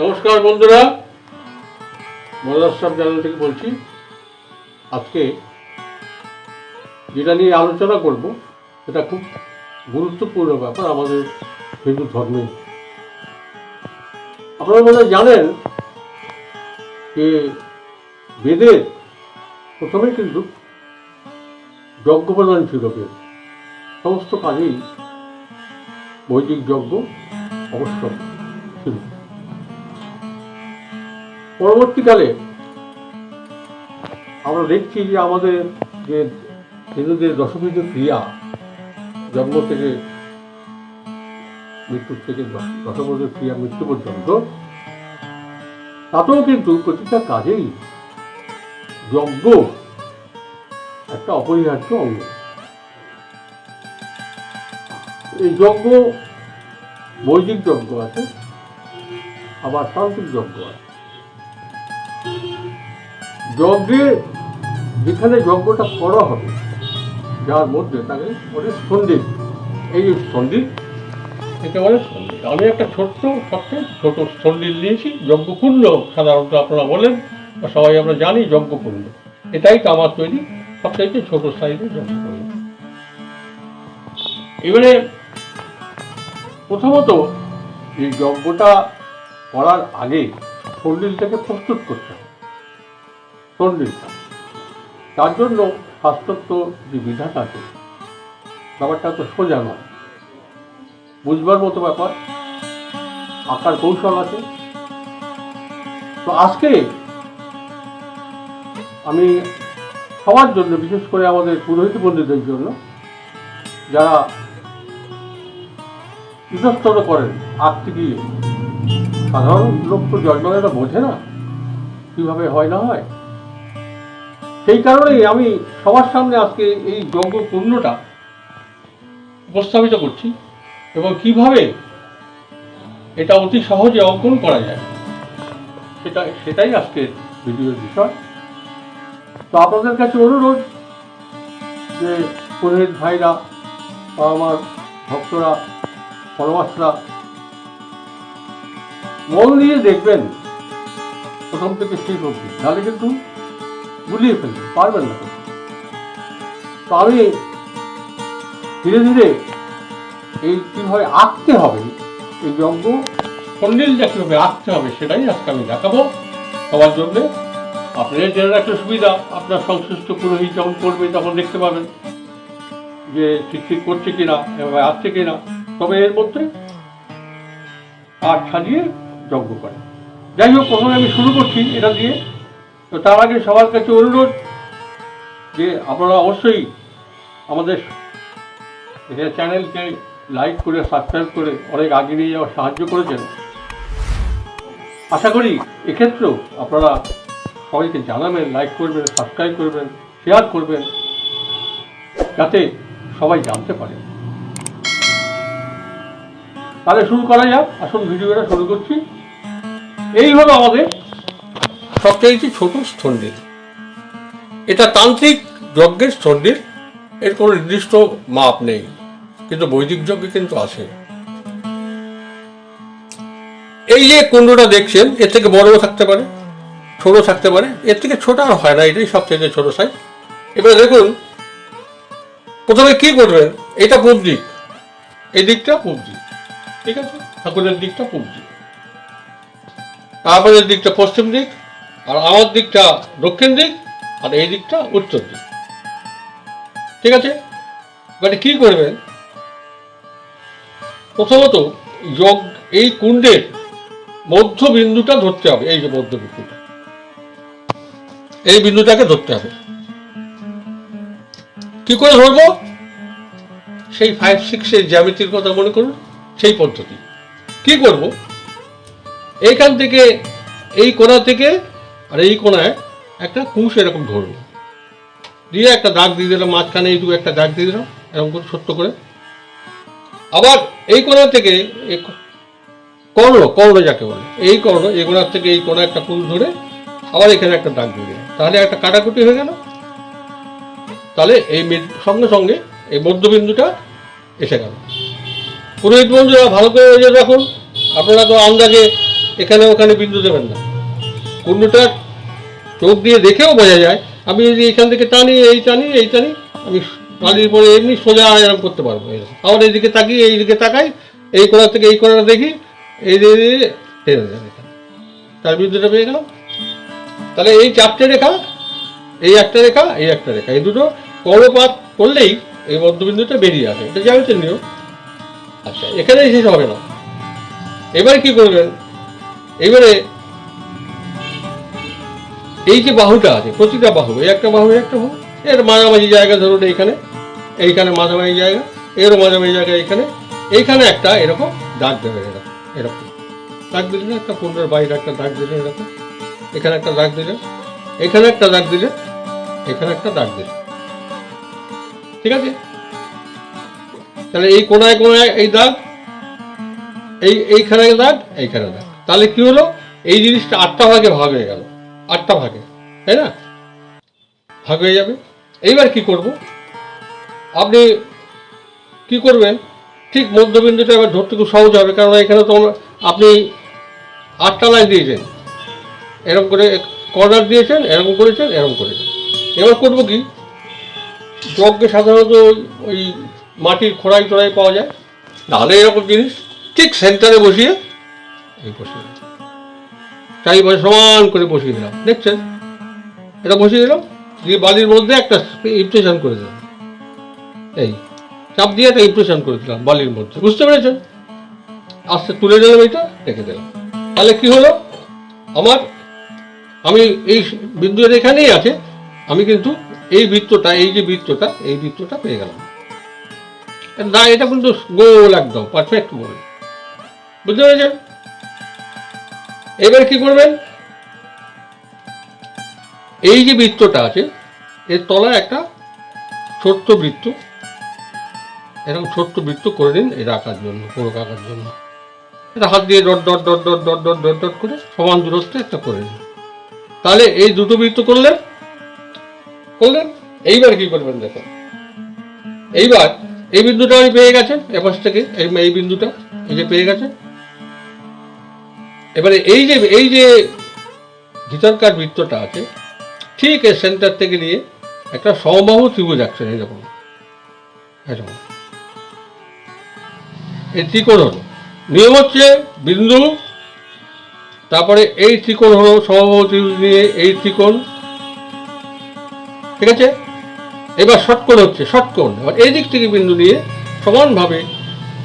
নমস্কার বন্ধুরা মদাসাব চ্যানেল থেকে বলছি আজকে যেটা নিয়ে আলোচনা করব এটা খুব গুরুত্বপূর্ণ ব্যাপার আমাদের হিন্দু ধর্মে। আপনারা মনে জানেন যে বেদের প্রথমে কিন্তু যজ্ঞ প্রদান ছিল বেদ। সমস্ত কাজেই বৈদিক যজ্ঞ অবশ্য ছিল। পরবর্তীকালে আমরা দেখছি যে আমাদের যে হিন্দুদের দশবিধ ক্রিয়া জন্ম থেকে মৃত্যু থেকে দশ- দশবিধ ক্রিয়া মৃত্যু পর্যন্ত, তাতেও কিন্তু প্রতিটা কাজেই যজ্ঞ একটা অপরিহার্য অঙ্গ। এই যজ্ঞ, বৈদিক যজ্ঞ আছে, আবার তান্ত্রিক যজ্ঞ আছে। যজ্ঞে যেখানে যজ্ঞটা করা হবে যার মধ্যে তাকে বলে সন্দীপ। এই সন্দীপ, একে বলে সন্দীপ। আমি একটা ছোট্ট সবচেয়ে ছোট সন্দীপ নিয়েছি যজ্ঞকুণ্ড সাধারণত আপনারা বলেন, বা সবাই আমরা জানি যজ্ঞকুণ্ড। এটাই তামার তৈরি সবচাইতে ছোট সাইজের যজ্ঞকুণ্ড। এবারে প্রথমত এই যজ্ঞটা করার আগে সন্ডিলটাকে প্রস্তুত করতে হবে। সন্ডিলটা তার জন্য শাস্ত্রত্ব যে বিধান আছে, ব্যাপারটা তো সোজা নয়। বুঝবার মতো ব্যাপার, আঁকার কৌশল আছে। তো আজকে আমি সবার জন্য, বিশেষ করে আমাদের পুরোহিত বন্ধুদের জন্য, যারা ইতস্তত করেন, আঁকতে গিয়ে, সাধারণ লোক তো জন্মানেরা বোঝে না, কীভাবে হয় না হয়। সেই কারণেই আমি সবার সামনে আজকে এই যজ্ঞ পূর্ণটা উপস্থাপিত করছি এবং কীভাবে এটা অতি সহজে অঙ্কন করা যায়, সেটা, সেটাই আজকের ভিডিওর বিষয়। তো আপনাদের কাছে অনুরোধ যে পুরোহিত ভাইরা বা আমার ভক্তরা পরমাসরা মন দিয়ে দেখবেন প্রথম থেকে শেষ অবধি। তাহলে কিন্তু গুলিয়ে ফেলবেন পারবেন না। তো আমি ধীরে ধীরে এই কীভাবে আঁকতে হবে, এই যজ্ঞ সন্ডিলটা কীভাবে আঁকতে হবে সেটাই আজকে আমি দেখাবো। সবার জন্যে আপনাদের জেনে রাখলে সুবিধা, আপনার সংশ্লিষ্ট পুরোহিত যখন করবে তখন দেখতে পাবেন যে ঠিক ঠিক করছে কিনা, এভাবে আসছে কিনা। তবে এর মধ্যে কাঠ সাজিয়ে যজ্ঞ করে। যাই হোক, প্রথমে আমি শুরু করছি, এটা দিয়ে তো তার আগে সবার কাছে অনুরোধ যে আপনারা অবশ্যই আমাদের চ্যানেলকে লাইক করে, সাবস্ক্রাইব করে অনেক আগে নিয়ে যাওয়ার সাহায্য করেছেন। আশা করি এক্ষেত্রেও আপনারা সবাইকে জানাবেন, লাইক করবেন, সাবস্ক্রাইব করবেন, শেয়ার করবেন, যাতে সবাই জানতে পারে। তাহলে শুরু করা যাক। আসুন ভিডিওটা শুরু করছি। এই হলো আমাদের সবচাইতে ছোট স্থন্ডিল এটা তান্ত্রিক যজ্ঞের স্থন্ডিল এর কোনো নির্দিষ্ট মাপ নেই, কিন্তু বৈদিক যজ্ঞে কিন্তু আছে। এই যে কুণ্ডটা দেখছেন, এর থেকে বড়ও থাকতে পারে ছোট থাকতে পারে, এর থেকে ছোট আর হয় না, এটাই সবচেয়ে ছোট সাইজ এবার দেখুন, প্রথমে কি করবেন? এটা পূব দিক এই দিকটা পূব দিক ঠিক আছে? ঠাকুরের দিকটা পূব দিক আপনাদের দিকটা পশ্চিম দিক আর আমার দিকটা দক্ষিণ দিক আর এই দিকটা উত্তর দিক। ঠিক আছে? এবারে কি করবেন? প্রথমত যোগ, এই কুণ্ডের মধ্য বিন্দুটা ধরতে হবে, এই যে মধ্য বিন্দুটা এই বিন্দুটাকে ধরতে হবে। কি করে ধরবো? সেই ফাইভ সিক্সের জ্যামিতির কথা মনে করুন, সেই পদ্ধতি। কি করব? এইখান থেকে, এই কোণা থেকে আর এই কোণায় একটা কুশ এরকম ধরবো দিয়ে একটা দাগ দিয়ে দিলাম মাঝখানে এইটুকু একটা দাগ দিয়ে দিলাম এরকম করে, ছোট্ট করে। আবার এই কোণা থেকে কর্ণ কর্ণ যাকে বলে। এই কর্ণ, এই কোণার থেকে এই কোণা একটা ফুল ধরে আবার এখানে একটা দাগ ধরে তাহলে একটা কাটাকুটি হয়ে গেল। তাহলে এই সঙ্গে সঙ্গে এই মধ্যবিন্দুটা এসে গেল। পুরোহিত বন্ধুরা, ভালো করে যে দেখুন আপনারা তো আন্দাজে এখানে ওখানে বিন্দু দেবেন না। কুণ্ডুটা চোখ দিয়ে দেখেও বোঝা যায়। আমি যদি এখান থেকে টানি, এই টানি এই টানি, আমি বালির পরে এমনি সোজা এরকম করতে পারব। আবার এইদিকে তাকি এইদিকে তাকাই, এই কোণা থেকে এই কোণাটা দেখি, এই দিয়ে তার বিন্দুটা পেয়ে গেলাম তাহলে এই চারটে রেখা, এই একটা রেখা, এই একটা রেখা, এই দুটো কর্ণপাত করলেই এই মধ্যবিন্দুটা বেরিয়ে আসে। এটা জানতেন নিয়ম। আচ্ছা এখানে শেষ হবে না। এবারে কি করবেন? এবারে এই যে বাহুটা আছে, প্রতিটা বাহু, এই একটা বাহু একটা বাহু, এর মাঝামাঝি জায়গা ধরুন এইখানে এইখানে মাঝামাঝি জায়গা এরও মাঝামাঝি জায়গা এইখানে এইখানে একটা এরকম দাগ দেবেন এরকম এরকম। দাগ দিলেন একটা কুণ্ডের বাইরে একটা দাগ দিলেন এরকম, এখানে একটা দাগ দিলেন এখানে একটা দাগ দিলেন এখানে একটা দাগ দিলেন ঠিক আছে? তাহলে এই কোনায় কোনায় এই দাগ, এই, এইখানে দাগ এইখানে দাগ। তাহলে কি হলো? এই জিনিসটা আটটা ভাগে ভাগ হয়ে গেল। আটটা ভাগে, তাই না? ভাগ হয়ে যাবে। এইবার কি করব? আপনি কি করবেন? ঠিক মধ্যবিন্দুটা এবার ধরতে খুব সহজ হবে কারণ এখানে তো আপনি আটটা লাইন দিয়েছেন। এরকম করে কর্নার দিয়েছেন, এরকম করেছেন এরকম করেছেন। এবার করব কি? যজ্ঞে সাধারণত ওই- মাটির খোড়াই টোড়াই পাওয়া যায়। নাহলে এরকম জিনিস ঠিক সেন্টারে বসিয়ে এই বসিয়ে। চারিপাশে সমান করে বসিয়ে দিলাম। দেখছেন? এটা বসিয়ে দিলাম, দিয়ে বালির মধ্যে একটা ইমপ্রেশন করে দিলাম। এই, চাপ দিয়ে একটা ইমপ্রেশন করে দিলাম বালির মধ্যে। বুঝতে পেরেছেন? আস্তে তুলে দিলাম এটা, রেখে দিলাম। তাহলে কি হলো? আমার, আমি এই বিন্দুর এখানেই আছে, আমি কিন্তু এই বৃত্তটা, এই যে বৃত্তটা, এই বৃত্তটা পেয়ে গেলাম। না, এটা কিন্তু গোল একদম পারফেক্ট গোল। বুঝতে পেরেছেন? এবার কি করবেন? এই যে বৃত্তটা আছে, এর তলায় একটা ছোট্ট বৃত্ত। এরকম ছোট্ট বৃত্ত করে দিন এটা আঁকার জন্য, পুরো আঁকার জন্য। হাত দিয়ে dot dot dot dot dot dot dot dot করে সমান দূরত্বে একটা করে দিন। তাহলে এই দুটো বৃত্ত করলেন করলেন, এইবার কি করবেন দেখুন। এইবার এই বিন্দুটা আমি পেয়ে গেছেন, এপাশ থেকে এই এই বিন্দুটা এই যে পেয়ে গেছেন। এবারে এই যে এই যে ভিতরকার বৃত্তটা আছে, ঠিক এর সেন্টার থেকে নিয়ে একটা সমবাহু ত্রিভুজ আঁকছেন এরকম এরকম এই ত্রিকোণ হলো নিয়ম হচ্ছে বিন্দু, তারপরে এই ত্রিকোণ হলো সমবাহু ত্রিভুজ নিয়ে এই ত্রিকোণ, ঠিক আছে? এবার ষটকোণ হচ্ছে, ষটকোণ। এবার এই দিক থেকে বিন্দু নিয়ে সমানভাবে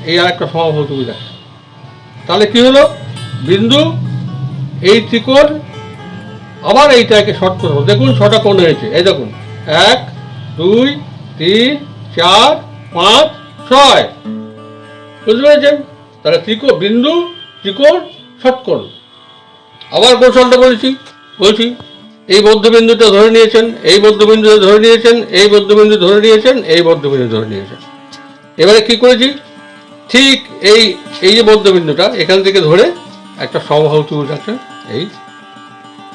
এই আর একটা সমবাহু ত্রিভুজ আছে তাহলে কি হলো? বিন্দু, এই ত্রিকোণ, আবার এইটাকে শর্ট করব দেখুন ছটা কোণ হয়েছে এই দেখুন, এক, দুই, তিন, চার, পাঁচ, ছয়। বুঝতে পেরেছেন? তাহলে ত্রিকোণ বিন্দু, ত্রিকোণ ষটকোণ আবার কৌশলটা বলেছি, বলছি, এই মধ্যবিন্দুটা ধরে নিয়েছেন, এই মধ্যবিন্দুটা ধরে নিয়েছেন, এই মধ্যবিন্দু ধরে নিয়েছেন, এই মধ্যবিন্দু ধরে নিয়েছেন। এবারে কি করেছি? ঠিক এই এই যে মধ্যবিন্দুটা এখান থেকে ধরে একটা সমবাহু ত্রিভুজ আছে এই।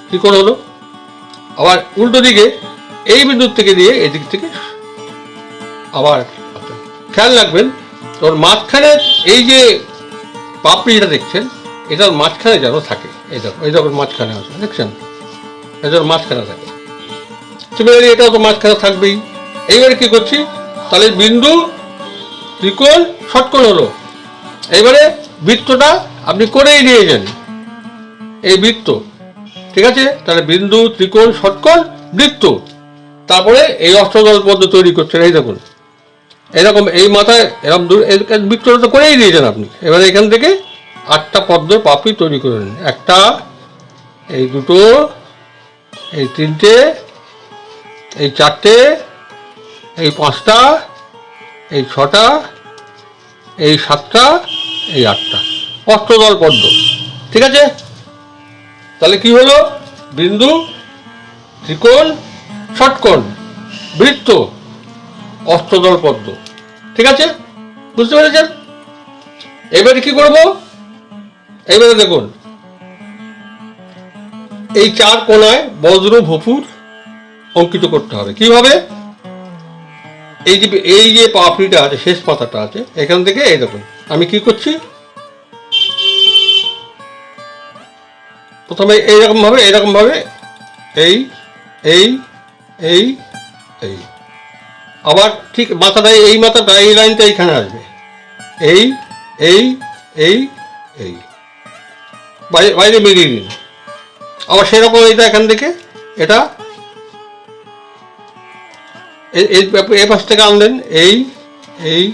ত্রিকোণ হলো? আবার উল্টো দিকে, এই বিন্দুর থেকে দিয়ে এই দিক থেকে আবার খেয়াল রাখবেন, তোর মাঝখানে এই যে পাপড়িটা দেখছেন, এটার মাঝখানে যেন থাকে। এই দেখো এই দেখো মাঝখানে আছে, দেখছেন? এটার মাঝখানে থাকে। সিমিলারলি এটাও তো মাঝখানে থাকবেই। এইবারে কি করছি? তাহলে বিন্দু ত্রিকোণ ষটকোণ হলো। এইবারে বৃত্তটা আপনি করেই নিয়েছেন। এই বৃত্ত। ঠিক আছে? তাহলে বিন্দু, ত্রিকোণ, ষটকোণ, বৃত্ত। তারপরে এই অষ্টদল পদ্ম তৈরি করছেন, এই দেখুন। এরকম এই মাথায়, এরকম বৃত্তটা তো করেই দিয়েছেন আপনি। এবারে এখান থেকে আটটা পদ্ম পাপড়ি তৈরি করে নিন। একটা, এই দুটো, এই তিনটে, এই চারটে, এই পাঁচটা, এই ছটা, এই সাতটা, এই আটটা। অষ্টদল পদ্ম। ঠিক আছে? তাহলে কি হলো? বিন্দু, ত্রিকোণ, ষটকোণ, বৃত্ত অষ্টদল পদ্ম। ঠিক আছে? বুঝতে পেরেছেন? এবারে কি করব? এবারে দেখুন। এই চার কোনায় বজ্র, ভপুর অঙ্কিত করতে হবে। কীভাবে? এই যে এই যে পাপড়িটা আছে, শেষ পাতাটা আছে, এখান থেকে এই দেখুন। আমি কি করছি? প্রথমে এইরকম ভাবে এইরকম ভাবে এই এই এই এই। আবার ঠিক মাথাটা এই মাথাটা, এই লাইনটা এইখানে আসবে। এই এই এই এই। বাইরে বেরিয়ে দিন আবার সেরকম এটা এখান থেকে, এটা। এই পাশ থেকে আনলেন, এই এই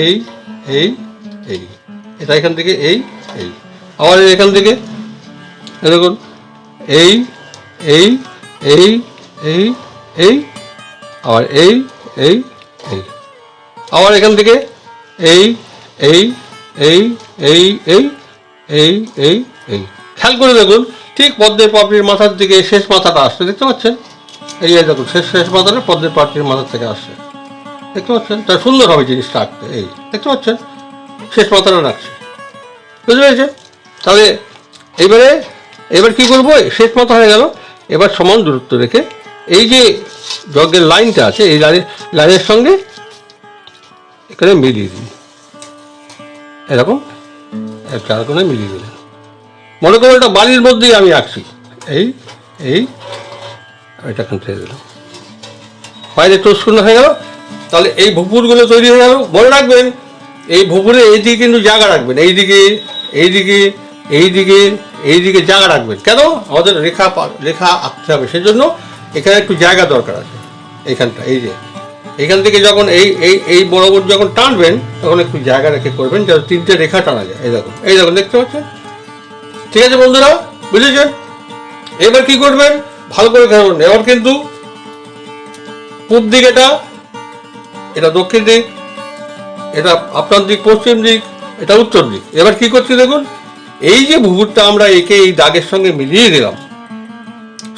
এই এই এই। এটা এখান থেকে, এই এই। আবার এখান থেকে দেখুন এই এই এই এই এই আবার এই এই এই আবার এখান থেকে এই এই এই এই এই এই এই এই খেয়াল করে দেখুন ঠিক পদ্মের পাপড়ির মাথার দিকে শেষ মাথাটা আসছে দেখতে পাচ্ছেন এই দেখুন শেষ শেষ মাথাটা পদ্মের পাপড়ির মাথার থেকে আসছে দেখতে পাচ্ছেন তা সুন্দর হবে জিনিসটা আঁকতে এই দেখতে পাচ্ছেন শেষ মাথাটা রাখছে বুঝতে পেরেছেন তাহলে এবারে এবার কি করব? শেষ মতো হয়ে গেল। এবার সমান দূরত্ব রেখে এই যে যজ্ঞের লাইনটা আছে, এই লাইনের লাইনের সঙ্গে এখানে মিলিয়ে দিই। এরকম চার কোণে মিলিয়ে দিলেন মনে করো এটা বাড়ির মধ্যেই আমি আঁকছি। এই এই এটা এখান থেকে দিলাম। বাইরে চৌষ্কুণ্ড হয়ে গেল। তাহলে এই ভুপুরগুলো তৈরি হয়ে গেল। মনে রাখবেন, এই ভুপুরে এইদিকে কিন্তু জায়গা রাখবেন। এইদিকে এইদিকে এইদিকে এইদিকে জায়গা রাখবেন কেন? আমাদের রেখা রেখা আঁকতে হবে। সেজন্য এখানে একটু জায়গা দরকার আছে। এইখানটা, এই যে। এখান থেকে যখন এই এই এই বরাবর যখন টানবেন, তখন একটু জায়গা রেখে করবেন, যাতে তিনটে রেখা টানা যায়। এই দেখুন এই দেখুন, দেখতে পাচ্ছেন? ঠিক আছে বন্ধুরা? বুঝেছেন? এবার কি করবেন? ভালো করে খেয়াল করুন। এবার কিন্তু পূব দিক এটা এটা দক্ষিণ দিক, এটা আপনার দিক পশ্চিম দিক, এটা উত্তর দিক। এবার কি করছি দেখুন? এই যে ভুবুরটা আমরা একে এই দাগের সঙ্গে মিলিয়ে দিলাম।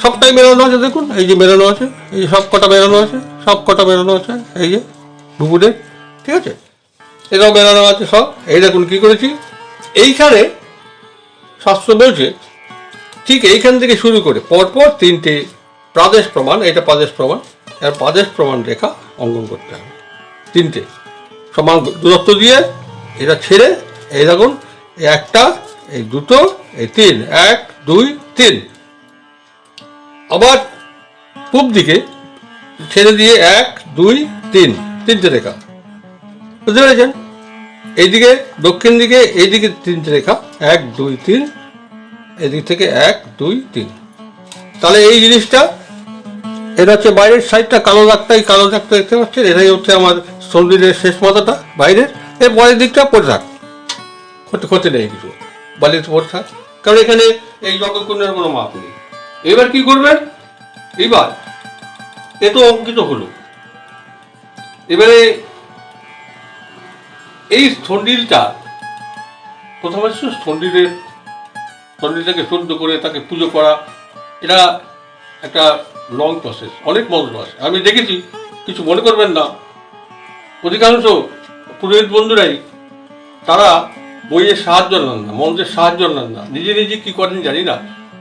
সবটাই মেলানো আছে, দেখুন, এই যে মেলানো আছে, এই যে সব কটা মেলানো আছে সব কটা মেলানো আছে, এই যে ভুবুরের ঠিক আছে? এটাও মেলানো আছে সব, এই দেখুন কি করেছি। এইখানে শাস্ত্র বলছে, ঠিক এইখান থেকে শুরু করে পরপর তিনটে প্রাদেশ প্রমাণ, এটা প্রাদেশ প্রমাণ, এর প্রাদেশ প্রমাণ রেখা অঙ্কন করতে হবে। তিনটে সমান দূরত্ব দিয়ে, এটা ছেড়ে, এই দেখুন, একটা এই দুটো, এই তিন, এক, দুই, তিন। আবার পূব দিকে ছেড়ে দিয়ে এক, দুই, তিন, তিনটে রেখা। বুঝতে পেরেছেন? এইদিকে, দক্ষিণ দিকে, এইদিকে তিনটে রেখা। এক, দুই, তিন। এদিক থেকে এক, দুই, তিন। তাহলে এই জিনিসটা, এটা হচ্ছে বাইরের সাইডটা কালো দাগটা এই কালো দাগটা দেখতে পাচ্ছেন, এটাই হচ্ছে আমার শরীরের শেষ মাথাটা বাইরের। এর পরের দিকটা পড়ে থাক। ক্ষতি ক্ষতি নেই কিছু। পড়ে থাক কারণ এখানে এই যজ্ঞকুণ্ডের কোনো মাপ নেই। এবার কি করবেন এবার এ তো অঙ্কিত হলো। এবারে এই স্থন্ডিলটা প্রথমে হচ্ছে স্থন্ডিলের স্থন্ডিলটাকে শুদ্ধ করে তাকে পুজো করা, এটা একটা লং প্রসেস অনেক মন্ত্র আছে। আমি দেখেছি, কিছু মনে করবেন না। অধিকাংশ পুরোহিত বন্ধুরাই তারা বইয়ের সাহায্য নেন না মন্ত্রের সাহায্য নেন না। নিজে নিজে কি করেন জানি না।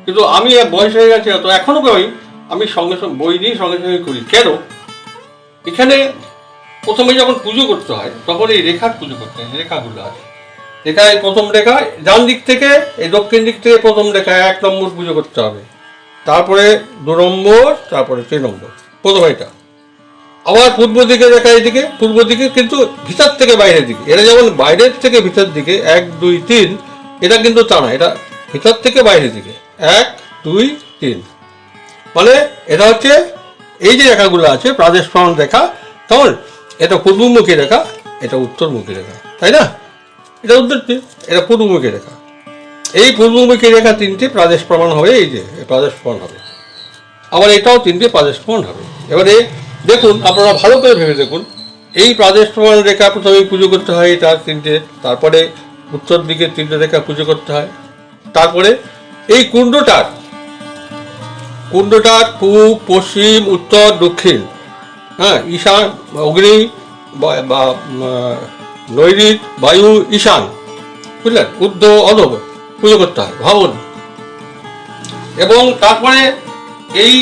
কিন্তু আমি বয়স হয়ে গেছে, তো এখনও করি আমি সঙ্গে সঙ্গে, বই নিয়ে সঙ্গে সঙ্গে করি। কেন? এখানে প্রথমে যখন পুজো করতে হয়, তখন এই রেখার পুজো করতে হয়, রেখাগুলো আছে। রেখায় প্রথম রেখা, ডান দিক থেকে, এই দক্ষিণ দিক থেকে প্রথম রেখা, এক নম্বর পুজো করতে হবে। তারপরে দু নম্বর, তারপরে তিন নম্বর, প্রথম এটা। আবার পূর্ব দিকে রেখা এদিকে, পূর্ব দিকে কিন্তু ভিতর থেকে বাইরের দিকে। এটা যেমন বাইরের থেকে ভিতর দিকে, এক, দুই, তিন, এটা কিন্তু তা না এটা ভিতর থেকে বাইরের দিকে। এক, দুই, তিন। মানে এটা হচ্ছে এই যে রেখাগুলো আছে, প্রাদেশ প্রমাণ রেখা, তখন এটা পূর্বমুখী রেখা, এটা উত্তরমুখী রেখা, তাই না? এটা উত্তর এটা পূর্বমুখী রেখা। এই পূর্বমুখী রেখা তিনটে প্রাদেশ প্রমাণ হবে, এই যে, প্রাদেশ প্রমাণ হবে। আবার এটাও তিনটে প্রাদেশ প্রমাণ হবে। এবারে দেখুন, আপনারা ভালো করে ভেবে দেখুন। এই প্রাদেশ প্রমাণ রেখা প্রথমে পুজো করতে হয়, এটা তিনটে, তারপরে উত্তর দিকে তিনটে রেখা পুজো করতে হয়। তারপরে এই কুণ্ডটার কুণ্ডটার পূব, পশ্চিম, উত্তর, দক্ষিণ হ্যাঁ ঈশান, অগ্নি, বা নৈরিত বায়ু, ঈশান, বুঝলেন? উদ্ধ, অধব পুজো করতে হয়, ভাবুন। এবং তারপরে এই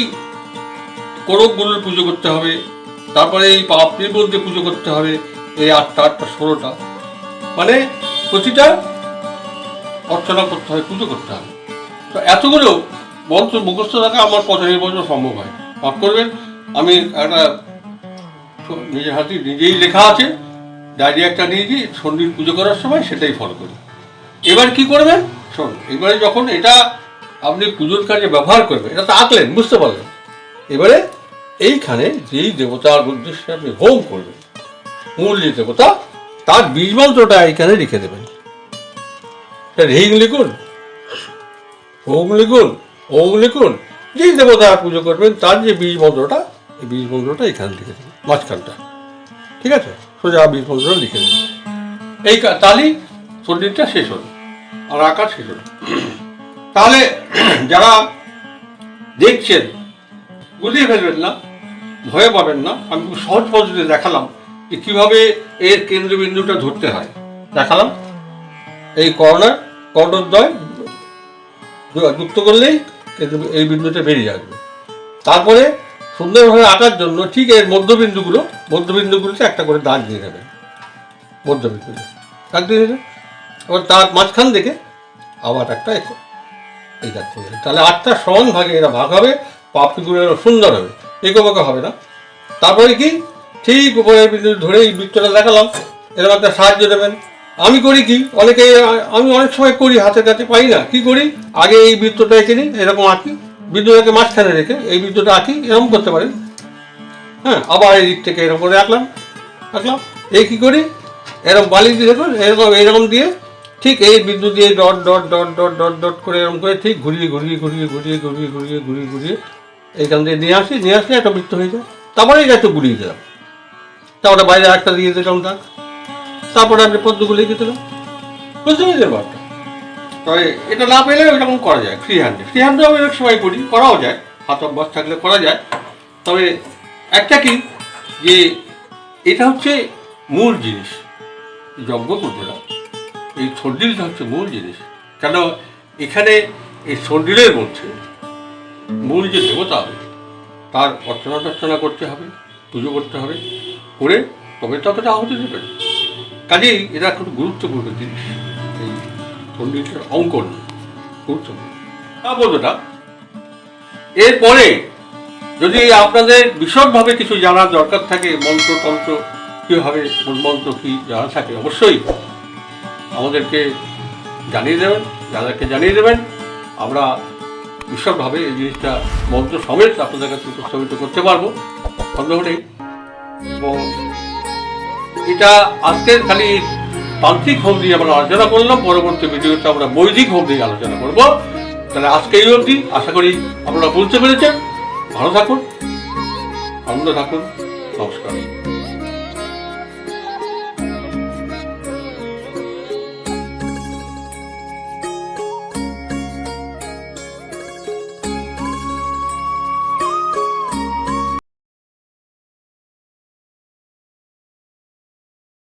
কোরকগুলোর পুজো করতে হবে, তারপরে এই পাপড়ির মধ্যে পুজো করতে হবে, এই আটটা আটটা, ষোলোটা। মানে প্রতিটা অর্চনা করতে হবে পুজো করতে হবে তো এতগুলো মন্ত্র মুখস্থ রাখা আমার পথে বছর সম্ভব হয়। পাঠ করবেন, আমি একটা নিজের হাতে নিজেই লেখা আছে, ডায়েরি একটা নিয়েছি সন্ধ্যের পুজো করার সময় সেটাই ফলো করি। এবার কি করবেন? শোন, এবারে যখন এটা আপনি পুজোর কাজে ব্যবহার করবেন, এটা তো আঁকলেন, বুঝতে পারলেন। এবারে এইখানে যেই দেবতার উদ্দেশ্যে আপনি হোম করবেন মূল যে দেবতা, তার বীজ মন্ত্রটা এখানে লিখে দেবেন। রিং লিখুন হোম লিখুন, ওম লিখুন, যেই দেবতা পুজো করবেন, তার যে বীজ মন্ত্রটা, এই বীজ মন্ত্রটা এখানে লিখে দেবেন, মাঝখানটা। ঠিক আছে? সোজা বীজ মন্ত্রটা লিখে দেবেন। এই তাহলেই সন্ধিটা শেষ হলো, আর আঁকা শেষ হলো। তাহলে, যারা দেখছেন গুলিয়ে ফেলবেন না, ভয় পাবেন না। আমি খুব সহজ পদ্ধতি দেখালাম যে কীভাবে এর কেন্দ্রবিন্দুটা ধরতে হয়। দেখালাম। এই কর্নার কর্ণদ্বয় যুক্ত করলেই এই বিন্দুটা বেরিয়ে আসবে। তারপরে সুন্দরভাবে আঁকার জন্য ঠিক এর মধ্যবিন্দুগুলো, মধ্যবিন্দুগুলোতে একটা করে দাগ দিয়ে দেবেন মধ্যবিন্দু দাগ দিয়ে দেবেন এবার তার মাঝখান থেকে আবার একটা এক- এই দাগ করে তাহলে আটটা সমান ভাগে এরা ভাগ হবে। পাপড়িগুলো সুন্দর হবে। এগো বাঁকা হবে না। তারপরে কি? ঠিক উপরের বিন্দু ধরে এই বৃত্তটা দেখালাম। এরকম একটা সাহায্য দেবেন। আমি করি কি? অনেকে, আমি অনেক সময় করি, হাতে কাছে পাই না। কি করি? আগে এই বৃত্তটা এঁকে নিই, এরকম আঁকি। বিন্দুটাকে মাঝখানে রেখে এই বৃত্তটা আঁকি, এরকম করতে পারেন। হ্যাঁ আবার এই দিক থেকে এরকম করে আঁকলাম আঁকলাম। এই কি করি? এরকম বালি দিয়ে দেখুন, এরকম এরকম দিয়ে ঠিক এই বিন্দু দিয়ে dot dot dot dot dot dot করে এরকম করে ঠিক ঘুরিয়ে ঘুরিয়ে ঘুরিয়ে ঘুরিয়ে ঘুরিয়ে ঘুরিয়ে ঘুরিয়ে ঘুরিয়ে এইখান দিয়ে নিয়ে আসি, নিয়ে আসলে একটা বৃত্ত হয়ে যায়। তারপরে এটা একটু ঘুরিয়ে দিলাম। তারপরে বাইরে একটা দিয়ে দিলাম দাগ তারপরে আপনি পদ্মগুলো লিখে দিলাম। বুঝতে পেরেছেন ব্যাপারটা? তবে এটা না পেলে এরকম করা যায় ফ্রি হ্যান্ডে ফ্রি হ্যান্ডেও অনেক সময় করি, করাও যায়। হাত অভ্যাস থাকলে করা যায়। তবে একটা কি, যে এটা হচ্ছে মূল জিনিস। যজ্ঞ পুজোটা এই সর্দিলটা হচ্ছে মূল জিনিস। কেন, এখানে এই সর্দিলের মধ্যে মূল যে দেবতা, তার অর্চনা টর্চনা করতে হবে, পুজো করতে হবে, করে তবে ততটা আহতি দেবেন কাজেই এটা খুব গুরুত্বপূর্ণ জিনিস, এই পণ্ডিতের অঙ্কন গুরুত্বপূর্ণ। এরপরে যদি আপনাদের বিশদভাবে কিছু জানার দরকার থাকে, মন্ত্র তন্ত্র কীভাবে মন্ত্র কী জানা থাকে, অবশ্যই আমাদেরকে জানিয়ে দেবেন যাদেরকে জানিয়ে দেবেন। আমরা বিশদভাবে এই জিনিসটা মন্ত্র সমেত আপনাদের কাছে উপস্থাপিত করতে পারব। সন্দেহ নেই। এবং এটা আজকের খালি তান্ত্রিক হোম নিয়ে আমরা আলোচনা করলাম, পরবর্তী ভিডিওতে আমরা বৈদিক হোম নিয়ে আলোচনা করব। তাহলে আজকে এই অবধি, আশা করি আপনারা বুঝতে পেরেছেন। ভালো থাকুন, আনন্দ থাকুন। নমস্কার।